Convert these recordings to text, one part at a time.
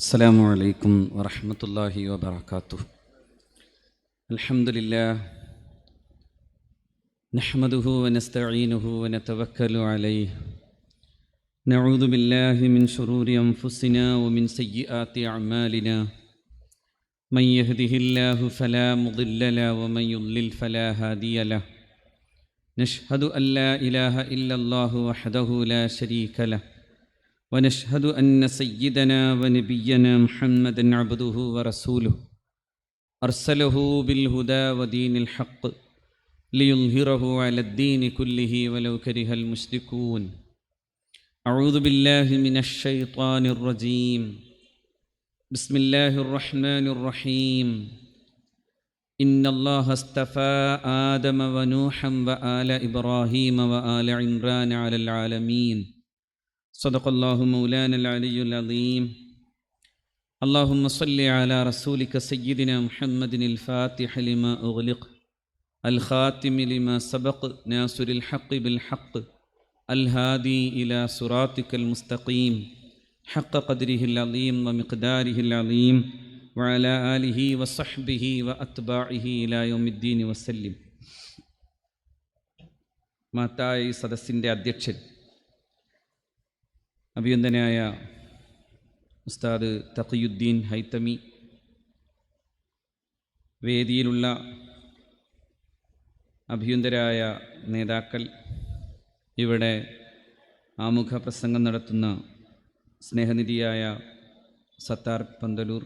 السلام عليكم ورحمة الله وبركاته. الحمد لله نحمده ونستعينه ونتوكل عليه. نعوذ بالله من شرور أنفسنا ومن سيئات أعمالنا. من يهده الله فلا مضل له ومن يضلل فلا هادي له. نشهد أن لا إله إلا الله وحده لا شريك له. ونشهد أن سيدنا ونبينا محمدا عبده ورسوله أرسله بالهدى ودين الحق ليظهره على الدين كله ولو كره المشركون. أعوذ بالله من الشيطان الرجيم. بسم الله الرحمن الرحيم. إن الله اصطفى آدم ونوحا وآل إبراهيم وآل عمران على العالمين. صدق الله مولانا العلي العظيم اللهم صل على رسولك سيدنا محمد الفاتح لما أغلق الخاتم لما سبق ناصر الحق بالحق الهادي إلى صراطك المستقيم حق قدره العظيم ومقداره العظيم وعلى آله وصحبه وأتباعه إلى يوم الدين وسلم മാത്തായി സദസ്സിൻ്റെ അധ്യക്ഷൻ അഭിയന്തനായ ഉസ്താദ് തഖിയുദ്ദീൻ ഹൈത്തമി. വേദിയിലുള്ള അഭിയന്തരായ നേതാക്കൾ ഇവിടെ ആമുഖ പ്രസംഗം നടത്തുന്ന സ്നേഹനിധിയായ സത്താർ പന്തലൂർ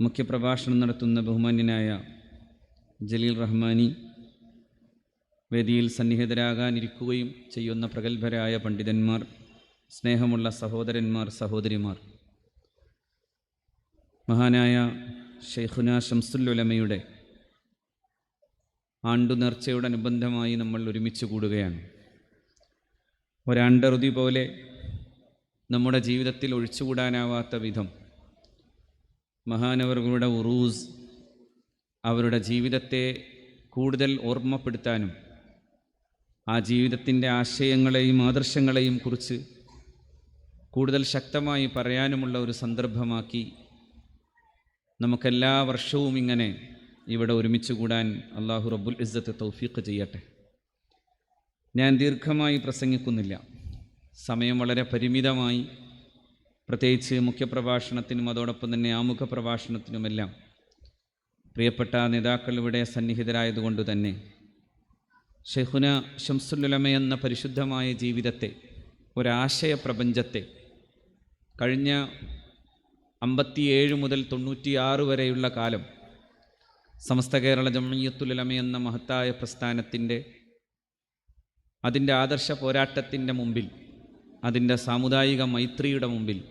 മുഖ്യപ്രഭാഷണം നടത്തുന്ന ബഹുമാന്യനായ ജലീൽ റഹ്മാനി വേദിയിൽ സന്നിഹിതരാകാനിരിക്കുകയും ചെയ്യുന്ന പ്രഗത്ഭരായ പണ്ഡിതന്മാർ സ്നേഹമുള്ള സഹോദരന്മാർ സഹോദരിമാർ. മഹാനായ ഷെയ്ഖുന ഷംസുല്ലുലമയുടെ ആണ്ടു നേർച്ചയോടനുബന്ധമായി നമ്മൾ ഒരുമിച്ച് കൂടുകയാണ്. ഒരാണ്ടറുതി പോലെ നമ്മുടെ ജീവിതത്തിൽ ഒഴിച്ചുകൂടാനാവാത്ത വിധം മഹാനവറുകളുടെ ഉറൂസ് അവരുടെ ജീവിതത്തെ കൂടുതൽ ഓർമ്മപ്പെടുത്താനും ആ ജീവിതത്തിന്റെ ആശയങ്ങളെയും ആദർശങ്ങളെയും കുറിച്ച് കൂടുതൽ ശക്തമായി പറയാനുമുള്ള ഒരു സന്ദർഭമാക്കി നമുക്കെല്ലാ വർഷവും ഇങ്ങനെ ഇവിടെ ഒരുമിച്ച് കൂടാൻ അള്ളാഹു റബ്ബുൽ ഇസ്സത്ത് തൗഫീഖ് ചെയ്യട്ടെ. ഞാൻ ദീർഘമായി പ്രസംഗിക്കുന്നില്ല. സമയം വളരെ പരിമിതമായി. പ്രത്യേകിച്ച് മുഖ്യപ്രഭാഷണത്തിനും അതോടൊപ്പം തന്നെ ആമുഖ പ്രഭാഷണത്തിനുമെല്ലാം പ്രിയപ്പെട്ട നേതാക്കൾ ഇവിടെ സന്നിഹിതരായതുകൊണ്ട് തന്നെ ഷെഹുന ഷംസുല്ലുലമ എന്ന പരിശുദ്ധമായ ജീവിതത്തെ ഒരാശയ പ്രപഞ്ചത്തെ കഴിഞ്ഞ അമ്പത്തിയേഴ് മുതൽ തൊണ്ണൂറ്റിയാറ് വരെയുള്ള കാലം സമസ്ത കേരള ജമയ്യത്തുലമ എന്ന മഹത്തായ പ്രസ്ഥാനത്തിന്റെ അതിന്റെ ആദർശ പോരാട്ടത്തിന്റെ മുമ്പിൽ അതിന്റെ സാമുദായിക മൈത്രിയുടെ മുമ്പിൽ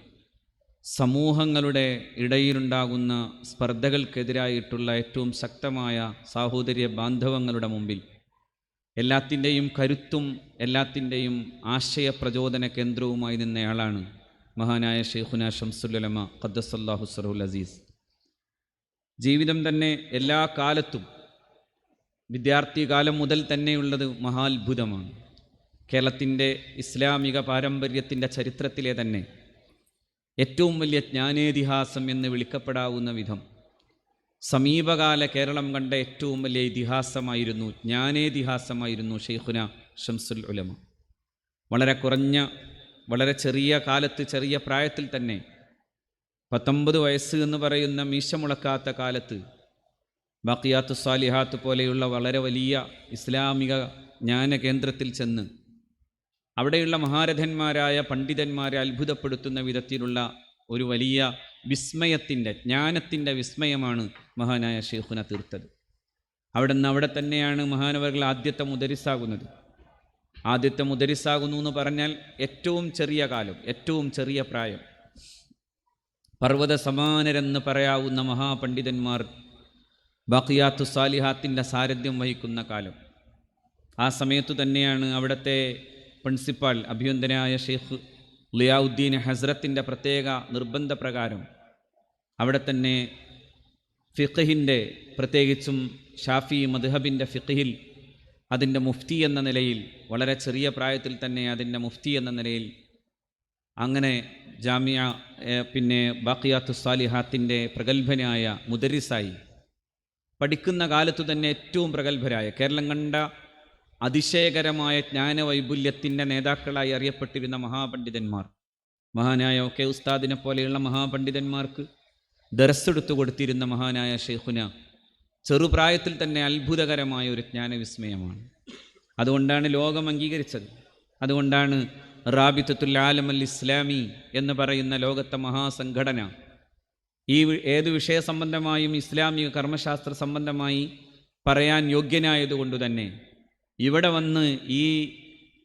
സമൂഹങ്ങളുടെ ഇടയിലുണ്ടാകുന്ന സ്പർദ്ധകൾക്കെതിരായിട്ടുള്ള ഏറ്റവും ശക്തമായ സാഹോദര്യ ബാന്ധവങ്ങളുടെ മുമ്പിൽ എല്ലാത്തിന്റെയും കരുത്തും എല്ലാത്തിന്റെയും ആശയ പ്രചോദന കേന്ദ്രവുമായി നിന്നയാളാണ് മഹാനായ ഷെയ്ഖുന ഷംസുല്ലമ ഖദ്ദസല്ലാഹു സറുൽ അസീസ്. ജീവിതം തന്നെ എല്ലാ കാലത്തും വിദ്യാർത്ഥി കാലം മുതൽ തന്നെയുള്ളത് മഹാത്ഭുതമാണ്. കേരളത്തിന്റെ ഇസ്ലാമിക പാരമ്പര്യത്തിന്റെ ചരിത്രത്തിലെ തന്നെ ഏറ്റവും വലിയ ജ്ഞാനേതിഹാസം എന്ന് വിളിക്കപ്പെടാവുന്ന വിധം സമീപകാല കേരളം കണ്ട ഏറ്റവും വലിയ ഇതിഹാസമായിരുന്നു ജ്ഞാനേതിഹാസമായിരുന്നു ഷെയ്ഖുന ഷംസുൽ ഉലമ. വളരെ കുറഞ്ഞ വളരെ ചെറിയ കാലത്ത് ചെറിയ പ്രായത്തിൽ തന്നെ പത്തൊമ്പത് വയസ്സ് എന്ന് പറയുന്ന മീശമുളക്കാത്ത കാലത്ത് ബാക്കിയാത്ത് സാലിഹാത്ത് പോലെയുള്ള വളരെ വലിയ ഇസ്ലാമിക ജ്ഞാന കേന്ദ്രത്തിൽ ചെന്ന് അവിടെയുള്ള മഹാരഥന്മാരായ പണ്ഡിതന്മാരെ അത്ഭുതപ്പെടുത്തുന്ന വിധത്തിലുള്ള ഒരു വലിയ വിസ്മയത്തിന്റെ ജ്ഞാനത്തിന്റെ വിസ്മയമാണ് മഹാനായ ഷെയ്ഖുന തീർത്തത്. അവിടെ നിന്ന് അവിടെ തന്നെയാണ് മഹാനവകൾ ആദ്യത്തെ മുദരിസാകുന്നത്. ആദ്യത്തെ മുദരിസാകുന്നു എന്ന് പറഞ്ഞാൽ ഏറ്റവും ചെറിയ കാലം ഏറ്റവും ചെറിയ പ്രായം. പർവത സമാനരെന്ന് പറയാവുന്ന മഹാപണ്ഡിതന്മാർ ബാക്കിയാത്തു സാലിഹാത്തിന്റെ സാരഥ്യം വഹിക്കുന്ന കാലം. ആ സമയത്തു തന്നെയാണ് അവിടുത്തെ പ്രിൻസിപ്പാൾ അഭ്യന്തനായ ഷെയ്ഖ് ലിയാവുദ്ദീൻ ഹസ്രത്തിന്റെ പ്രത്യേക നിർബന്ധപ്രകാരം അവിടെ തന്നെ ഫിഖഹിന്റെ പ്രത്യേകിച്ചും ഷാഫി മദ്ഹബിന്റെ ഫിഖഹിൽ അതിന്റെ മുഫ്തി എന്ന നിലയിൽ വളരെ ചെറിയ പ്രായത്തിൽ തന്നെ അതിന്റെ മുഫ്തി എന്ന നിലയിൽ അങ്ങനെ ജാമിയ പിന്നെ ബാക്കിയാത്തു സാലിഹാത്തിന്റെ പ്രഗത്ഭനായ മുദരിസായി പഠിക്കുന്ന കാലത്തു തന്നെ ഏറ്റവും പ്രഗത്ഭരായ കേരളം കണ്ട അതിശയകരമായ ജ്ഞാനവൈപുല്യത്തിന്റെ നേതാക്കളായി അറിയപ്പെട്ടിരുന്ന മഹാപണ്ഡിതന്മാർ. മഹാനായ കെ ഉസ്താദിനെ പോലെയുള്ള മഹാപണ്ഡിതന്മാർക്ക് ദർസെടുത്തു കൊടുത്തിരുന്ന മഹാനായ ഷെയ്ഖുന ചെറുപ്രായത്തിൽ തന്നെ അത്ഭുതകരമായ ഒരു ജ്ഞാനവിസ്മയമാണ്. അതുകൊണ്ടാണ് ലോകം അംഗീകരിച്ചത്. അതുകൊണ്ടാണ് റാബിത്തുൽ ആലം അൽ ഇസ്ലാമി എന്ന് പറയുന്ന ലോകത്തെ മഹാസംഘടന ഈ ഏത് വിഷയ സംബന്ധമായും ഇസ്ലാമിക കർമ്മശാസ്ത്ര സംബന്ധമായി പറയാൻ യോഗ്യനായതുകൊണ്ട് തന്നെ ഇവിടെ വന്ന് ഈ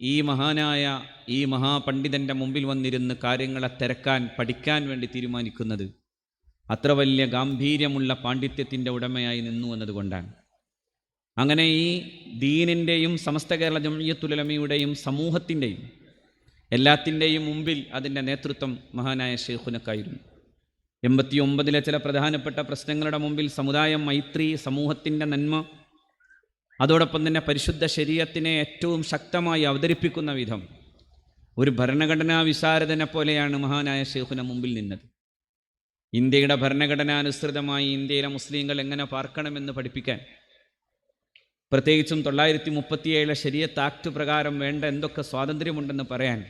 ഈ മഹാനായ ഈ മഹാപണ്ഡിതന്റെ മുമ്പിൽ വന്നിരുന്ന് കാര്യങ്ങളെ തിരക്കാൻ പഠിക്കാൻ വേണ്ടി തീരുമാനിക്കുന്നത് അത്ര വലിയ ഗാംഭീര്യമുള്ള പാണ്ഡിത്യത്തിന്റെ ഉടമയായി നിന്നു എന്നതുകൊണ്ടാണ്. അങ്ങനെ ഈ ദീനിന്റെയും സമസ്ത കേരള ജമിയത്തുലമയുടെയും സമൂഹത്തിന്റെയും എല്ലാത്തിന്റെയും മുമ്പിൽ അതിന്റെ നേതൃത്വം മഹാനായ ഷെയ്ഖുനക്കായിരുന്നു എൺപത്തി ഒമ്പതിലെ ചില പ്രധാനപ്പെട്ട പ്രശ്നങ്ങളുടെ മുമ്പിൽ സമുദായം മൈത്രി സമൂഹത്തിന്റെ നന്മ അതോടൊപ്പം തന്നെ പരിശുദ്ധ ശരീരത്തിനെ ഏറ്റവും ശക്തമായി അവതരിപ്പിക്കുന്ന വിധം. ഒരു ഭരണഘടനാ വിശാരദനെ പോലെയാണ് മഹാനായ ഷെയ്ഖുന മുമ്പിൽ നിന്നത്. ഇന്ത്യയുടെ ഭരണഘടനാനുസൃതമായി ഇന്ത്യയിലെ മുസ്ലിങ്ങൾ എങ്ങനെ പാർക്കണമെന്ന് പഠിപ്പിക്കാൻ പ്രത്യേകിച്ചും തൊള്ളായിരത്തി മുപ്പത്തിയേഴിലെ ശരീരത്ത് ആക്ട് പ്രകാരം വേണ്ട എന്തൊക്കെ സ്വാതന്ത്ര്യമുണ്ടെന്ന് പറയാൻ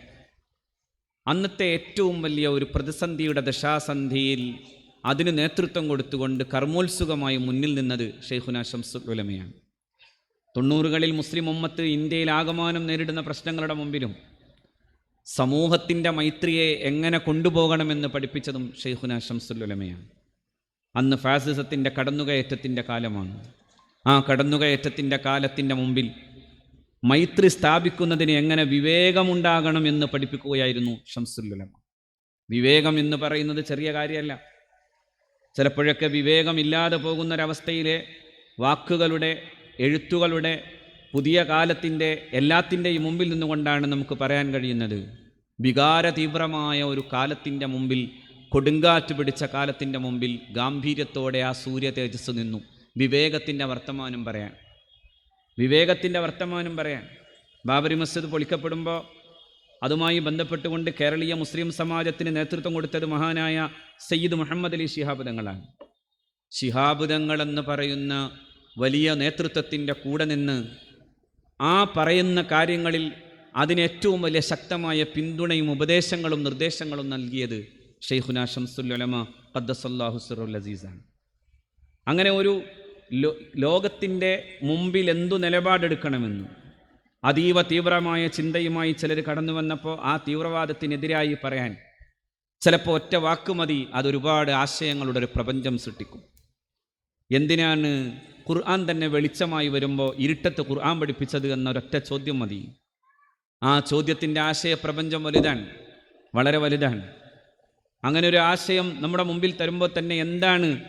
അന്നത്തെ ഏറ്റവും വലിയ ഒരു പ്രതിസന്ധിയുടെ ദശാസന്ധിയിൽ അതിന് നേതൃത്വം കൊടുത്തുകൊണ്ട് കർമ്മോത്സുകമായി മുന്നിൽ നിന്നത് ഷെയ്ഖുന ഷംസുൽ ഉലമയാണ്. തൊണ്ണൂറുകളിൽ മുസ്ലിം ഉമ്മത്ത് ഇന്ത്യയിൽ ആകമാനം നേരിടുന്ന പ്രശ്നങ്ങളുടെ മുമ്പിലും സമൂഹത്തിന്റെ മൈത്രിയെ എങ്ങനെ കൊണ്ടുപോകണമെന്ന് പഠിപ്പിച്ചതും ഷെയ്ഖുന ഷംസുൽ ഉലമയാണ്. അന്ന് ഫാസിസത്തിന്റെ കടന്നുകയറ്റത്തിന്റെ കാലമാണ്. ആ കടന്നുകയറ്റത്തിന്റെ കാലത്തിന്റെ മുമ്പിൽ മൈത്രി സ്ഥാപിക്കുന്നതിന് എങ്ങനെ വിവേകമുണ്ടാകണം എന്ന് പഠിപ്പിക്കുകയായിരുന്നു ഷംസുല്ലുലമ വിവേകം എന്ന് പറയുന്നത് ചെറിയ കാര്യമല്ല. ചിലപ്പോഴൊക്കെ വിവേകമില്ലാതെ പോകുന്നൊരവസ്ഥയിലെ വാക്കുകളുടെ എഴുത്തുകളുടെ പുതിയ കാലത്തിന്റെ എല്ലാത്തിന്റെയും മുമ്പിൽ നിന്നുകൊണ്ടാണ് നമുക്ക് പറയാൻ കഴിയുന്നത്. വികാരതീവ്രമായ ഒരു കാലത്തിന്റെ മുമ്പിൽ കൊടുങ്കാറ്റ് പിടിച്ച കാലത്തിന്റെ മുമ്പിൽ ഗാംഭീര്യത്തോടെ ആ സൂര്യ തേജസ് നിന്നു. വിവേകത്തിന്റെ വർത്തമാനം പറയാൻ. വിവേകത്തിന്റെ വർത്തമാനം പറയാൻ. ബാബരി മസ്ജിദ് പൊളിക്കപ്പെടുമ്പോൾ അതുമായി ബന്ധപ്പെട്ടുകൊണ്ട് കേരളീയ മുസ്ലിം സമാജത്തിന് നേതൃത്വം കൊടുത്തത് മഹാനായ സയ്യിദ് മുഹമ്മദ് അലി ശിഹാബുദങ്ങളാണ് തങ്ങളാണ്. ശിഹാബ് തങ്ങൾ എന്ന് പറയുന്ന വലിയ നേതൃത്വത്തിന്റെ കൂടെ നിന്ന് ആ പറയുന്ന കാര്യങ്ങളിൽ അതിന് ഏറ്റവും വലിയ ശക്തമായ പിന്തുണയും ഉപദേശങ്ങളും നിർദ്ദേശങ്ങളും നൽകിയത് ഷെയ്ഖുന ഷംസുല്ലമ ഖദ്ദസല്ലാഹു അസീസാണ്. അങ്ങനെ ഒരു ലോ ലോകത്തിന്റെ മുമ്പിൽ എന്തു നിലപാടെടുക്കണമെന്ന് അതീവ തീവ്രമായ ചിന്തയുമായി ചിലർ കടന്നു വന്നപ്പോൾ ആ തീവ്രവാദത്തിനെതിരായി പറയാൻ ചിലപ്പോൾ ഒറ്റ വാക്ക് മതി അതൊരുപാട് ആശയങ്ങളുടെ ഒരു പ്രപഞ്ചം സൃഷ്ടിക്കും. എന്തിനാണ് ഖുർആൻ തന്നെ വെളിച്ചമായി വരുമ്പോൾ ഇരുട്ടത്ത് ഖുർആൻ പഠിപ്പിച്ചത് എന്നൊരൊറ്റ ചോദ്യം മതി. ആ ചോദ്യത്തിന്റെ ആശയപ്രപഞ്ചം വലുതാണ് വളരെ വലുതാണ്. അങ്ങനെ ഒരു ആശയം നമ്മുടെ മുമ്പിൽ തരുമ്പോൾ തന്നെ എന്താണ്?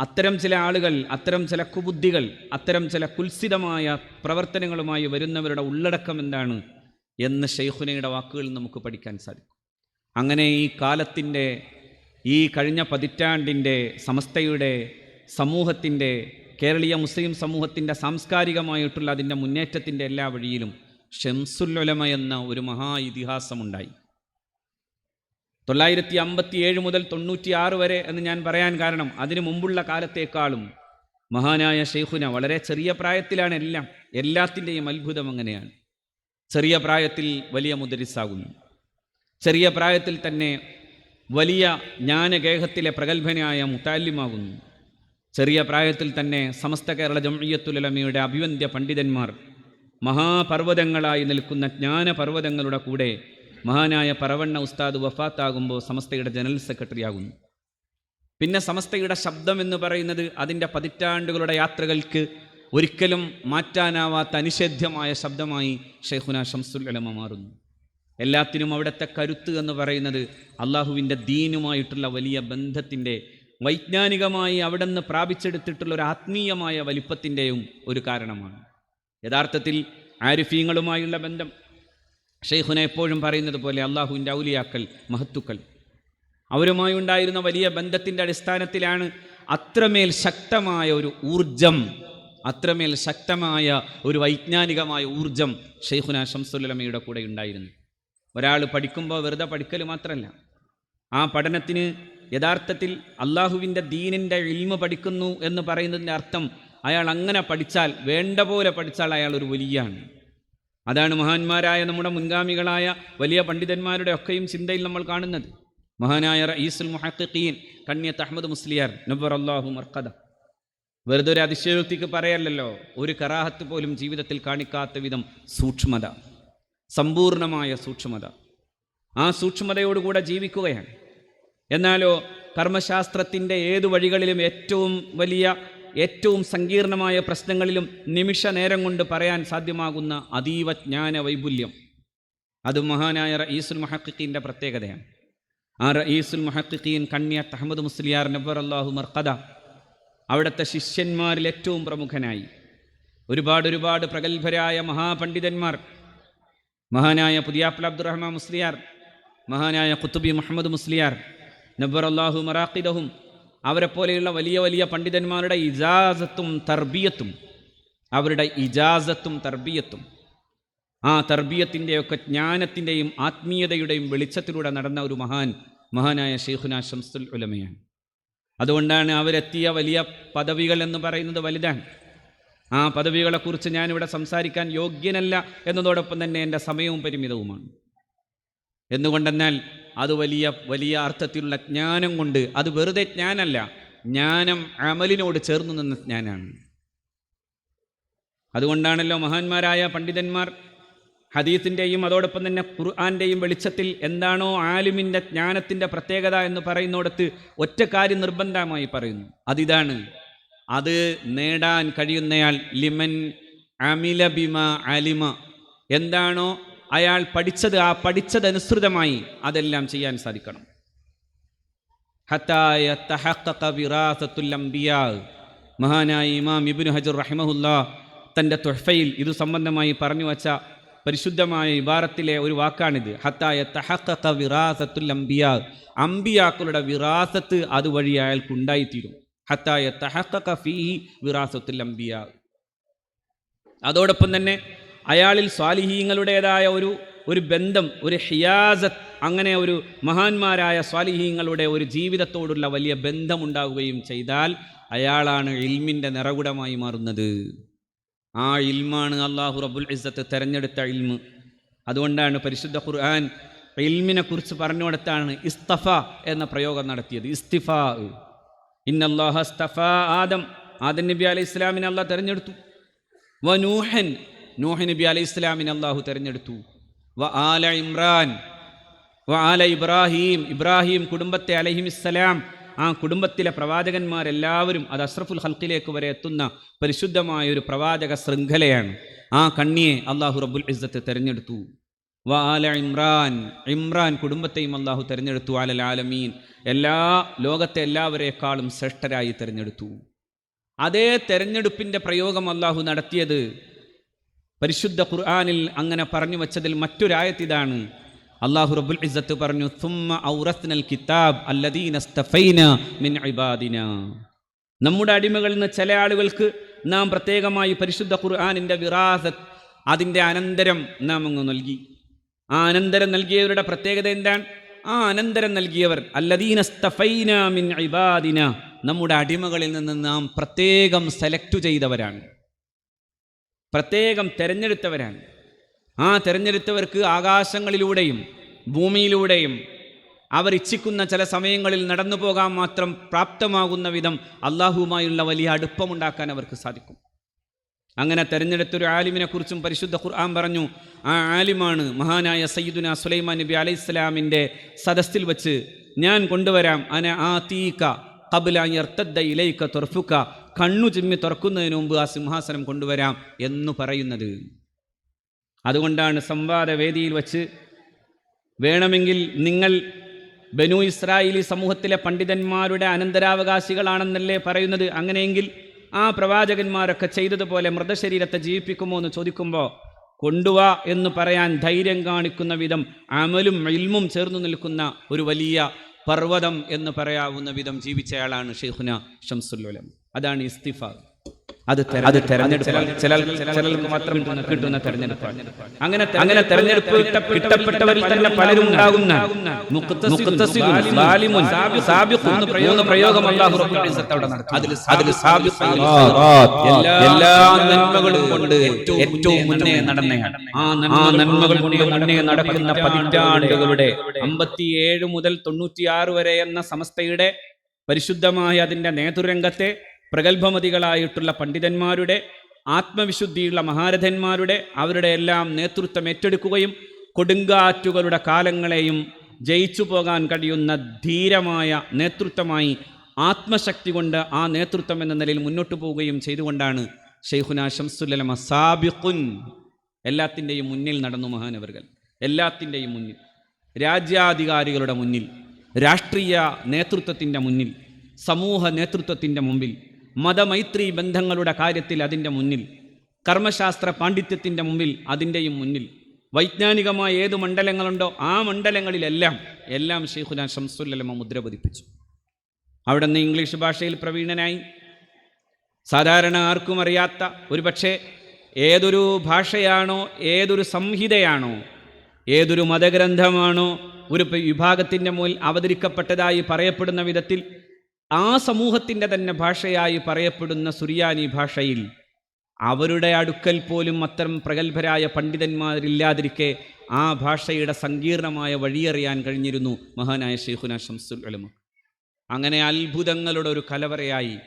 അത്തരം ചില ആളുകൾ അത്തരം ചില കുബുദ്ധികൾ അത്തരം ചില കുൽസിതമായ പ്രവർത്തനങ്ങളുമായി വരുന്നവരുടെ ഉള്ളടക്കം എന്താണ് എന്ന് ഷെയ്ഖുനയുടെ വാക്കുകളിൽ നമുക്ക് പഠിക്കാൻ സാധിക്കും. അങ്ങനെ ഈ കാലത്തിന്റെ ഈ കഴിഞ്ഞ പതിറ്റാണ്ടിന്റെ സമസ്തയുടെ സമൂഹത്തിന്റെ കേരളീയ മുസ്ലിം സമൂഹത്തിന്റെ സാംസ്കാരികമായിട്ടുള്ള അതിന്റെ മുന്നേറ്റത്തിന്റെ എല്ലാ വഴിയിലും ഷംസുല്ലൊലമ എന്ന ഒരു മഹാ ഇതിഹാസമുണ്ടായി തൊള്ളായിരത്തി അമ്പത്തി ഏഴ് മുതൽ തൊണ്ണൂറ്റി ആറ് വരെ എന്ന് ഞാൻ പറയാൻ കാരണം അതിനു മുമ്പുള്ള കാലത്തേക്കാളും മഹാനായ ഷെയ്ഖുന വളരെ ചെറിയ പ്രായത്തിലാണ് എല്ലാം എല്ലാത്തിന്റെയും അത്ഭുതം അങ്ങനെയാണ്. ചെറിയ പ്രായത്തിൽ വലിയ മുദരിസാകുന്നു. ചെറിയ പ്രായത്തിൽ തന്നെ വലിയ ജ്ഞാനഗേഹത്തിലെ പ്രഗത്ഭനായ മുത്താല്യമാകുന്നു ചെറിയ പ്രായത്തിൽ തന്നെ സമസ്ത കേരള ജംഇയ്യത്തുലമയുടെ അഭിവന്ധ്യ പണ്ഡിതന്മാർ മഹാപർവതങ്ങളായി നിൽക്കുന്ന ജ്ഞാനപർവതങ്ങളുടെ കൂടെ മഹാനായ പറവണ്ണ ഉസ്താദ് വഫാത്താകുമ്പോൾ സമസ്തയുടെ ജനറൽ സെക്രട്ടറി ആകുന്നു. പിന്നെ സമസ്തയുടെ ശബ്ദം എന്ന് പറയുന്നത് അതിന്റെ പതിറ്റാണ്ടുകളുടെ യാത്രകൾക്ക് ഒരിക്കലും മാറ്റാനാവാത്ത അനിഷേധ്യമായ ശബ്ദമായി ഷെയ്ഖുന ഷംസുൽ മാറുന്നു. എല്ലാത്തിനും അവിടുത്തെ കരുത്ത് എന്ന് പറയുന്നത് അള്ളാഹുവിന്റെ ദീനുമായിട്ടുള്ള വലിയ ബന്ധത്തിന്റെ വൈജ്ഞാനികമായി അവിടെ നിന്ന് പ്രാപിച്ചെടുത്തിട്ടുള്ള ഒരു ആത്മീയമായ വലിപ്പത്തിന്റെയും ഒരു കാരണമാണ്. യഥാർത്ഥത്തിൽ ആരിഫീങ്ങളുമായുള്ള ബന്ധം ഷെയ്ഖുന എപ്പോഴും പറയുന്നത് പോലെ അള്ളാഹുവിന്റെ ഔലിയാക്കൽ മഹത്തുക്കൾ. അവരുമായി ഉണ്ടായിരുന്ന വലിയ ബന്ധത്തിന്റെ അടിസ്ഥാനത്തിലാണ് അത്രമേൽ ശക്തമായ ഒരു ഊർജം അത്രമേൽ ശക്തമായ ഒരു വൈജ്ഞാനികമായ ഊർജം ഷെയ്ഖുന ഷംസുലമയുടെ കൂടെ ഉണ്ടായിരുന്നു ഒരാൾ പഠിക്കുമ്പോൾ വെറുതെ പഠിക്കൽ മാത്രമല്ല ആ പഠനത്തിന് യഥാർത്ഥത്തിൽ അള്ളാഹുവിന്റെ ദീനിന്റെ ഇൽമ പഠിക്കുന്നു എന്ന് പറയുന്നതിന്റെ അർത്ഥം അയാൾ അങ്ങനെ പഠിച്ചാൽ വേണ്ട പോലെ പഠിച്ചാൽ അയാൾ ഒരു വലിയാണ്. അതാണ് മഹാന്മാരായ നമ്മുടെ മുൻഗാമികളായ വലിയ പണ്ഡിതന്മാരുടെ ഒക്കെയും ചിന്തയിൽ നമ്മൾ കാണുന്നത്. മഹാനായ റഈസുൽ മുഹക്കീൻ കണ്യത്ത് അഹമ്മദ് മുസ്ലിയാർ നബ്ബർ അള്ളാഹു മർക്കദ വെറുതെ ഒരു അതിശയോക്തിക്ക് പറയല്ലോ ഒരു കറാഹത്ത് പോലും ജീവിതത്തിൽ കാണിക്കാത്ത വിധം സൂക്ഷ്മത സമ്പൂർണമായ സൂക്ഷ്മത. ആ സൂക്ഷ്മതയോടുകൂടെ ജീവിക്കുകയാണ്. എന്നാലോ കർമ്മശാസ്ത്രത്തിന്റെ ഏതു വഴികളിലും ഏറ്റവും വലിയ ഏറ്റവും സങ്കീർണമായ പ്രശ്നങ്ങളിലും നിമിഷ നേരം കൊണ്ട് പറയാൻ സാധ്യമാകുന്ന അതീവ ജ്ഞാന വൈപുല്യം. അത് മഹാനായ റഈസുൽ മുഹഖീന്റെ പ്രത്യേകതയാണ്. ആ റഈസുൽ മുഹഖീൻ കണ്യാത്ത് അഹമ്മദ് മുസ്ലിയാർ നബ്ബർ അള്ളാഹു മർക്കദ അവിടുത്തെ ശിഷ്യന്മാരിൽ ഏറ്റവും പ്രമുഖനായി. ഒരുപാട് ഒരുപാട് പ്രഗത്ഭരായ മഹാപണ്ഡിതന്മാർ മഹാനായ പുതിയാപ്പൽ അബ്ദുറഹ്മാൻ മുസ്ലിയാർ മഹാനായ കുത്തുബി മുഹമ്മദ് മുസ്ലിയാർ നബ്ബർ അള്ളാഹു മറാഖിദഹും. അവരെ പോലെയുള്ള വലിയ വലിയ പണ്ഡിതന്മാരുടെ ഇജാസത്തും തർബിയത്തും അവരുടെ ഇജാസത്തും തർബിയത്തും ആ തർബിയത്തിന്റെയൊക്കെ ജ്ഞാനത്തിന്റെയും ആത്മീയതയുടെയും വെളിച്ചത്തിലൂടെ നടന്ന ഒരു മഹാൻ മഹാനായ ഷെയ്ഖുന ഷംസുൽ ഉലമയാണ്. അതുകൊണ്ടാണ് അവരെത്തിയ വലിയ പദവികൾ എന്ന് പറയുന്നത് വലുതാണ്. ആ പദവികളെക്കുറിച്ച് ഞാനിവിടെ സംസാരിക്കാൻ യോഗ്യനല്ല എന്നതോടൊപ്പം തന്നെ എന്റെ സമയവും പരിമിതവുമാണ്. എന്നുകൊണ്ടെന്നാൽ അത് വലിയ വലിയ അർത്ഥത്തിലുള്ള ജ്ഞാനം കൊണ്ട് അത് വെറുതെ ജ്ഞാനല്ല ജ്ഞാനം അമലിനോട് ചേർന്നു നിന്ന ജ്ഞാനാണ്. അതുകൊണ്ടാണല്ലോ മഹാന്മാരായ പണ്ഡിതന്മാർ ഹദീത്തിന്റെയും അതോടൊപ്പം തന്നെ ഖുർആാന്റെയും വെളിച്ചത്തിൽ എന്താണോ ആലിമിന്റെ ജ്ഞാനത്തിന്റെ പ്രത്യേകത എന്ന് പറയുന്നിടത്ത് ഒറ്റ കാര്യം നിർബന്ധമായി പറയുന്നു. അതിതാണ് അത് നേടാൻ കഴിയുന്നയാൾ ലിമൻ അമില ബിമ അലിമ. എന്താണോ അയാൾ പഠിച്ചത് ആ പഠിച്ചതനുസൃതമായി അതെല്ലാം ചെയ്യാൻ സാധിക്കണം. ഹത്തായ മഹാനായ ഇമാം ഇബ്നു ഹജർ റഹിമഹുല്ല തന്റെ തൊഹഫയിൽ ഇത് സംബന്ധമായി പറഞ്ഞു വച്ച പരിശുദ്ധമായ ഇബാറത്തിലെ ഒരു വാക്കാണിത്. ഹത്തായ തഹഖഖ വിറാസത്തുൽ അംബിയാ. അംബിയാക്കളുടെ വിറാസത്ത് അതുവഴി അയാൾക്ക് ഉണ്ടായിത്തീരും ഹത്തായ തഹഖഖ ഫീഹി വിറാസത്തുൽ അംബിയാ. അതോടൊപ്പം തന്നെ അയാളിൽ സ്വാലിഹീങ്ങളുടേതായ ഒരു ഒരു ബന്ധം ഒരു ഹിയാസത്ത് അങ്ങനെ ഒരു മഹാന്മാരായ സ്വാലിഹീങ്ങളുടെ ഒരു ജീവിതത്തോടുള്ള വലിയ ബന്ധമുണ്ടാകുകയും ചെയ്താൽ അയാളാണ് ഇൽമിന്റെ നിറകുടമായി മാറുന്നത്. ആ ഇൽമാണ് അള്ളാഹു റബുൽ ഇസ്സത്ത് തെരഞ്ഞെടുത്ത ഇൽമ്. അതുകൊണ്ടാണ് പരിശുദ്ധ ഖുർആൻ ഇൽമിനെ കുറിച്ച് പറഞ്ഞുകൊടുത്താണ് ഇസ്തഫ എന്ന പ്രയോഗം നടത്തിയത്. ഇസ്തിഫ. ഇന്നല്ലാഹ ആദം. ആദം നബി അലൈഹി ഇസ്ലാമിനെ അള്ളാഹ് തെരഞ്ഞെടുത്തു. വനൂഹൻ നൂഹൻ. നൂഹ് നബി അലൈഹി ഇസ്ലാമിനെ അള്ളാഹു തെരഞ്ഞെടുത്തു. വ ആല ഇമ്രാൻ വ ആല ഇബ്രാഹിം ഇബ്രാഹിം കുടുംബത്തെ അലഹിം ഇസ്ലാം ആ കുടുംബത്തിലെ പ്രവാചകന്മാരെല്ലാവരും അത് അഷ്റഫുൽ ഹൽക്കിലേക്ക് വരെ എത്തുന്ന പരിശുദ്ധമായ ഒരു പ്രവാചക ശൃംഖലയാണ്. ആ കണ്ണിയെ അള്ളാഹു റബ്ബുൽ ഇസ്സത്ത് തിരഞ്ഞെടുത്തു. വ ആല ഇമ്രാൻ ഇമ്രാൻ കുടുംബത്തെയും അള്ളാഹു തിരഞ്ഞെടുത്തു. ആല ആലമീൻ എല്ലാ ലോകത്തെ എല്ലാവരെക്കാളും ശ്രേഷ്ഠരായി തിരഞ്ഞെടുത്തു. അതേ തെരഞ്ഞെടുപ്പിന്റെ പ്രയോഗം അള്ളാഹു നടത്തിയത് പരിശുദ്ധ ഖുർആാനിൽ അങ്ങനെ പറഞ്ഞു വച്ചതിൽ മറ്റൊരായത്തിതാണ് അള്ളാഹു റബുൽ ഇസ്സത്ത് പറഞ്ഞു ഔറസ്നൽ കിതാബ് മിൻ ഇബാദിന. നമ്മുടെ അടിമകളിൽ നിന്ന് ചില ആളുകൾക്ക് നാം പ്രത്യേകമായി പരിശുദ്ധ ഖുർആാനിന്റെ വിറാസത്ത് അതിന്റെ അനന്തരം നാം അങ്ങ് നൽകി. ആ അനന്തരം നൽകിയവരുടെ പ്രത്യേകത എന്താണ്? ആ അനന്തരം നൽകിയവർ അല്ലദീന മിൻ ഇബാദിന. നമ്മുടെ അടിമകളിൽ നിന്ന് നാം പ്രത്യേകം സെലക്ട് ചെയ്തവരാണ്. പ്രത്യേകം തിരഞ്ഞെടുത്തവരാണ്. ആ തിരഞ്ഞെടുത്തവർക്ക് ആകാശങ്ങളിലൂടെയും ഭൂമിയിലൂടെയും അവർ ഇച്ഛിക്കുന്ന ചില സമയങ്ങളിൽ നടന്നു പോകാൻ മാത്രം പ്രാപ്തമാകുന്ന വിധം അള്ളാഹുവുമായുള്ള വലിയ അടുപ്പമുണ്ടാക്കാൻ അവർക്ക് സാധിക്കും. അങ്ങനെ തെരഞ്ഞെടുത്തൊരു ആലിമിനെ കുറിച്ചും പരിശുദ്ധ ഖുർആൻ പറഞ്ഞു ആ ആലിമാണ് മഹാനായ സയ്യിദുന സുലൈമാൻ നബി അലൈഹി സ്വലാമിന്റെ സദസ്സിൽ വച്ച് ഞാൻ കൊണ്ടുവരാം അന ആ തീക്ക കബുല ഇലൈക്ക തുറഫുക്ക കണ്ണു ചിമ്മി തുറക്കുന്നതിന് മുമ്പ് ആ സിംഹാസനം കൊണ്ടുവരാം എന്ന് പറയുന്നത്. അതുകൊണ്ടാണ് സംവാദവേദിയിൽ വച്ച് വേണമെങ്കിൽ നിങ്ങൾ ബനു ഇസ്രായേലി സമൂഹത്തിലെ പണ്ഡിതന്മാരുടെ അനന്തരാവകാശികളാണെന്നല്ലേ പറയുന്നത്. അങ്ങനെയെങ്കിൽ ആ പ്രവാചകന്മാരൊക്കെ ചെയ്തതുപോലെ മൃതശരീരത്തെ ജീവിപ്പിക്കുമോ എന്ന് ചോദിക്കുമ്പോൾ കൊണ്ടുവാ എന്ന് പറയാൻ ധൈര്യം കാണിക്കുന്ന വിധം അമലും ഇൽമും ചേർന്നു നിൽക്കുന്ന ഒരു വലിയ പർവതം എന്ന് പറയാവുന്ന വിധം ജീവിച്ചയാളാണ് ഷെയ്ഖുന ഷംസുല്ലുലം അതാണ് ഇസ്തിഫ. അത് അത് തെരഞ്ഞെടുപ്പ് ചില ചിലർക്ക് മാത്രം കിട്ടുന്ന- കിട്ടുന്ന തെരഞ്ഞെടുപ്പാണ്. അങ്ങനെ അങ്ങനെ തെരഞ്ഞെടുപ്പ് കിട്ടപ്പെട്ടവരിൽ തന്നെ പലരും ഉണ്ടാകുന്ന മൂന്ന് പ്രയോഗം അല്ലാഹു എല്ലാ നന്മകളും കൊണ്ട് ഏറ്റവും മുന്നേ നടന്നയാണ്. ആ നന്മകൾ കൊണ്ട് മുന്നേ നടക്കുന്ന പതിറ്റാണ്ടുകളുടെ അമ്പത്തിയേഴ് മുതൽ തൊണ്ണൂറ്റിയാറ് വരെ എന്ന സമസ്തയുടെ പരിശുദ്ധമായ അതിന്റെ നേതൃരംഗത്തെ പ്രഗത്ഭമതികളായിട്ടുള്ള പണ്ഡിതന്മാരുടെ ആത്മവിശുദ്ധിയുള്ള മഹാരഥന്മാരുടെ അവരുടെ എല്ലാം നേതൃത്വം ഏറ്റെടുക്കുകയും കൊടുങ്കാറ്റുകളുടെ കാലങ്ങളെയും ജയിച്ചു പോകാൻ കഴിയുന്ന ധീരമായ നേതൃത്വമായി ആത്മശക്തി കൊണ്ട് ആ നേതൃത്വം എന്ന നിലയിൽ മുന്നോട്ട് പോവുകയും ചെയ്തുകൊണ്ടാണ് ഷെയ്ഖുന ഷംസുല്ലമ സാബിഖുൻ എല്ലാത്തിന്റെയും മുന്നിൽ നടന്നു മഹാനവറുകൾ. എല്ലാത്തിന്റെയും മുന്നിൽ. രാജ്യാധികാരികളുടെ മുന്നിൽ. രാഷ്ട്രീയ നേതൃത്വത്തിന്റെ മുന്നിൽ. സമൂഹ നേതൃത്വത്തിന്റെ മുമ്പിൽ. മതമൈത്രി ബന്ധങ്ങളുടെ കാര്യത്തിൽ അതിന്റെ മുന്നിൽ കർമ്മശാസ്ത്ര പാണ്ഡിത്യത്തിന്റെ മുമ്പിൽ അതിന്റെയും മുന്നിൽ വൈജ്ഞാനികമായ ഏത് മണ്ഡലങ്ങളുണ്ടോ ആ മണ്ഡലങ്ങളിലെല്ലാം എല്ലാം ഷെയ്ഖുലാൻ ഷംസുല്ലമ മുദ്ര പതിപ്പിച്ചു അവിടെ നിന്ന് ഇംഗ്ലീഷ് ഭാഷയിൽ പ്രവീണനായി. സാധാരണ ആർക്കും അറിയാത്ത ഒരുപക്ഷെ ഏതൊരു ഭാഷയാണോ ഏതൊരു സംഹിതയാണോ ഏതൊരു മതഗ്രന്ഥമാണോ ഒരു വിഭാഗത്തിന്റെ മുന്നിൽ അവതരിക്കപ്പെട്ടതായി പറയപ്പെടുന്ന വിധത്തിൽ ആ സമൂഹത്തിന്റെ തന്നെ ഭാഷയായി പറയപ്പെടുന്ന സുറിയാനി ഭാഷയിൽ അവരുടെ അടുക്കൽ പോലും അത്തരം പ്രഗത്ഭരായ പണ്ഡിതന്മാരില്ലാതിരിക്കെ ആ ഭാഷയുടെ സങ്കീർണമായ വഴിയറിയാൻ കഴിഞ്ഞിരുന്നു മഹാനായ ഷെയ്ഖുന ഷംസുൽ ഉലമ. അങ്ങനെ അത്ഭുതങ്ങളുടെ ഒരു കലവറയായി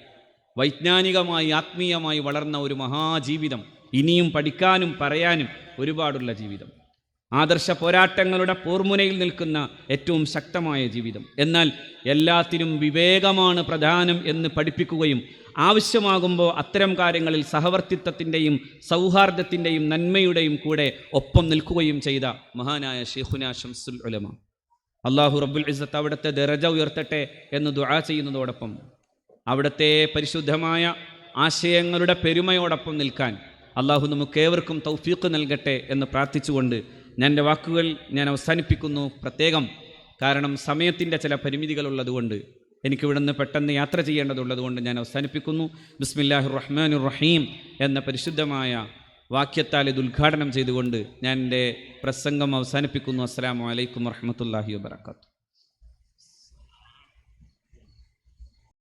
വൈജ്ഞാനികമായി ആത്മീയമായി വളർന്ന ഒരു മഹാജീവിതം ഇനിയും പഠിക്കാനും പറയാനും ഒരുപാടുള്ള ജീവിതം. ആദർശ പോരാട്ടങ്ങളുടെ പോർമുനയിൽ നിൽക്കുന്ന ഏറ്റവും ശക്തമായ ജീവിതം. എന്നാൽ എല്ലാത്തിനും വിവേകമാണ് പ്രധാനം എന്ന് പഠിപ്പിക്കുകയും ആവശ്യമാകുമ്പോൾ അത്തരം കാര്യങ്ങളിൽ സഹവർത്തിത്വത്തിന്റെയും സൗഹാർദ്ദത്തിന്റെയും നന്മയുടെയും കൂടെ ഒപ്പം നിൽക്കുകയും ചെയ്ത മഹാനായ ഷെയ്ഖുന ഷംസുൽ ഉലമ. അള്ളാഹു റബ്ബുൽ ഇസത്ത് അവിടുത്തെ ദരജ ഉയർത്തട്ടെ എന്ന് ദുആ ചെയ്യുന്നതോടൊപ്പം അവിടുത്തെ പരിശുദ്ധമായ ആശയങ്ങളുടെ പെരുമയോടൊപ്പം നിൽക്കാൻ അള്ളാഹു നമുക്കേവർക്കും തൗഫീഖ് നൽകട്ടെ എന്ന് പ്രാർത്ഥിച്ചുകൊണ്ട് ഞാൻ എന്റെ വാക്കുകൾ ഞാൻ അവസാനിപ്പിക്കുന്നു. പ്രത്യേകം കാരണം സമയത്തിന്റെ ചില പരിമിതികളുള്ളതുകൊണ്ട് എനിക്ക് ഇവിടുന്ന് പെട്ടെന്ന് യാത്ര ചെയ്യേണ്ടതുള്ളതുകൊണ്ട് ഞാൻ അവസാനിപ്പിക്കുന്നു. ബിസ്മില്ലാഹിർ റഹ്മാനുർ റഹീം എന്ന പരിശുദ്ധമായ വാക്യത്താൽ ഇത് ഉദ്ഘാടനം ചെയ്തുകൊണ്ട് ഞാൻ എന്റെ പ്രസംഗം അവസാനിപ്പിക്കുന്നു. അസ്സലാമു അലൈക്കും വറഹ്മത്തുള്ളാഹി വബറകാതുഹു.